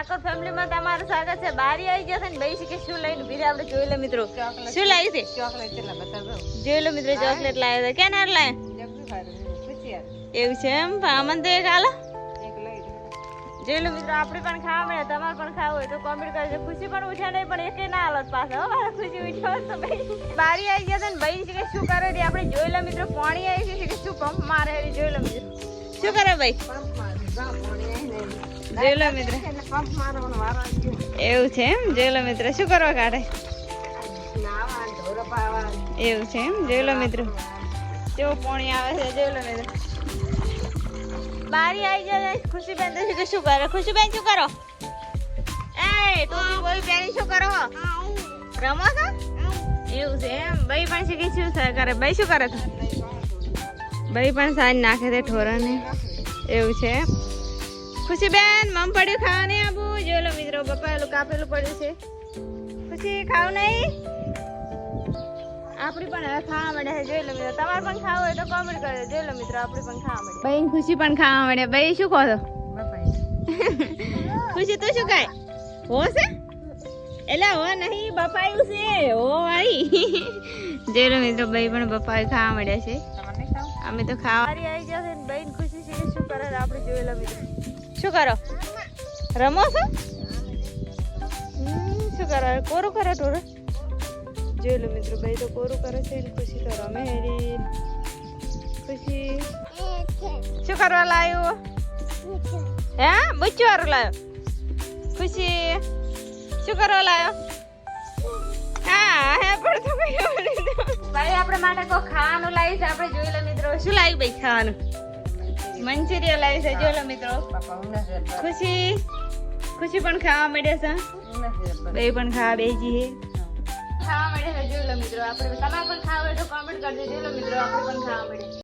ઠાકોર ફેમિલીમાં તમારું સ્વાગત છે. બારી આવી ગયા છે ને બેસી કે શું લઈને ભીરે આપણે જોઈ લો મિત્રો. શું લાવી છે? ચોકલેટ કેટલા જોઈ લો મિત્રો ચોકલેટ લાવ્યો છે. કેના લાવ્યા ખુશિયાર એવું છે એમ? અમન તો એક હાલો. જોઈ લો મિત્રો આપણે પણ ખાવા મળે તમારે પણ ખાવું હોય તો કોમેન્ટ કરજો. ખુશી પણ ઉઠ્યા નહીં પણ એકે ના હાલત પાસે હો મારા ખુશી ઉઠ્યો તો ભાઈ. બારી આવી ગયા છે ને ભાઈ કે શું કરે છે? આપણે જોઈ લો મિત્રો પાણી આવી છે કે શું પંપ મારે જોઈ લો મિત્રો. શું કરે ભાઈ? પંપ મારે ગામ પાણી આવીને જોઈ લો મિત્રો. એવું છે એમ? જોઈ મિત્ર શું કરવા કાઢે? એવું છે એમ? જોઈ મિત્ર. કેવો પોણી આવે છે જોઈ મિત્ર? બારી આવી જાય ખુશીબેન તો શું કરે? ખુશીબેન શું કરો? એ ટોપી બોય પહેરી શું કરો? રમો છો? એવું છે એમ? ભાઈ પણ શીખી શું થાય કરે ભાઈ શું કરે છે? ભાઈ પણ સાંજ નાખે છે ઠોરાને એવું છે એમ. ખુશીબેન મમ પડ્યું ખાવા નહીં આબુ જો લો મિત્રો બપાયેલું કાપેલું પડ્યું છે. ખુશી ખાવું નહીં? આપણી પણ હવે ખાવા મળે છે જોઈ લો મિત્રો. તમારે પણ ખાવું હોય તો કોમેન્ટ કરજો. જોઈ લો મિત્રો આપણી પણ ખાવા મળે. ભાઈ ખુશી પણ ખાવા મળે. ભાઈ શું કહો છો? ખુશી તું શું કહે હો છે? એટલે હો નહીં બપાયું છે. હો વાળી. જોઈ લો મિત્રો ભાઈ પણ બપાયું ખાવા મળ્યા છે. અમે તો ખાવા આવી ગયા છે ભાઈ ખુશી છે શું કરે આપણે જોઈ લો મિત્રો. શું કરો? રમો છો? શું કરો? કોરું કરો થોડું જોઈ લો મિત્રો, ભાઈ તો કોરું કરે છે ખુશી તો રમે હેરી ખુશી શું કરવા લાવ્યો હે? બચ્ચું વાળું લાવ્યો ખુશી શું કરવા લાવ્યો હા, હે, પણ તો કઈ ખબર નહીં. ભાઈ, આપણે માટે કોઈ ખાવાનું લાવી છે? આપણે જોઈ લો મિત્રો, શું લાવ્યું ભાઈ ખાવાનું? મંચુરિયન લાવી છે જોઈ લો મિત્રો. ખુશી? ખુશી પણ ખાવા માંડે છે. બે પણ ખાવા બેજી હે. ખાવા માંડે છે જોઈ લો મિત્રો. આપણે તમારે પણ ખાવા હોય તો કોમેન્ટ કરજો જોઈ લો મિત્રો. આપણે પણ ખાવા માંડે